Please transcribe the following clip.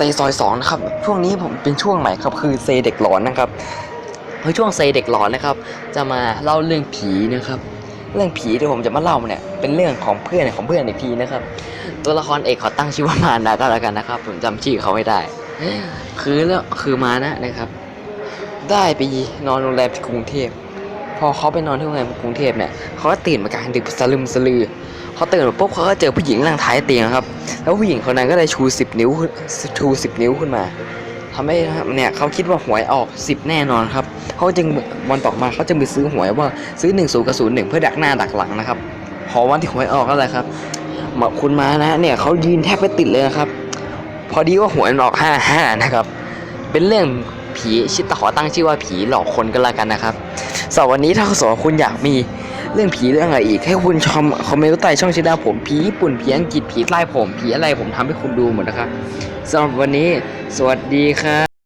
ซซอยสองนะครับช่วงนี้ผมเป็นช่วงใหม่ครับคือเซเด็กหลอนนะครับคือช่วงเซเด็กหลอนนะครับ จะมาเล่าเรื่องผีนะครับ เรื่องผีที่ผมจะมาเล่าเนี่ยเป็นเรื่องของเพื่อนของเพื่อนอีกทีนะครับ ตัวละครเอกขอตั้งชื่อว่ามานะก็แล้วกันนะครับ ผมจำชื่อเขาไม่ได้ คือเรื่องคือมานะนะครับ ได้ไปนอนโรงแรมที่กรุงเทพ พอเขาไปนอนที่โรงแรมกรุงเทพเนี่ยเขาก็ตื่นมากลางดึกสลึมสลือเขาตื่นมาปุ๊บเขาก็เจอผู้หญิงนั่งท้ายเตียงครับ แล้วผู้หญิงคนนั้นก็ได้ชูสิบนิ้วชูสิบนิ้วขึ้นมาทำให้เนี่ยเขาคิดว่าหวยออกสิบแน่นอนครับเขาจึงวันต่อมาเขาจะไปซื้อหวยว่าซื้อหนึ่งศูนย์กับศูนย์หนึ่งเพื่อดักหน้าดักหลังนะครับพอวันที่หวยออกก็เลยครับมอคุณมานะเนี่ยเขายืนแทบไม่ติดเลยนะครับ พอดีว่าหวยออกห้าห้านะครับ เป็นเรื่อง ผีชิตขอตั้งชื่อว่าผีหลอกคนก็แล้วกันนะครับสำหรับวันนี้ถ้าสมมติคุณอยากมีเรื่องผีเรื่องอะไรอีกให้คุณชมคอมเมนต์ใต้ช่องชิดาผมผีญี่ปุ่นผีอังกฤษผีใต้ผมผีอะไรผมทำให้คุณดูหมดนะครับสำหรับวันนี้ สวัสดีครับ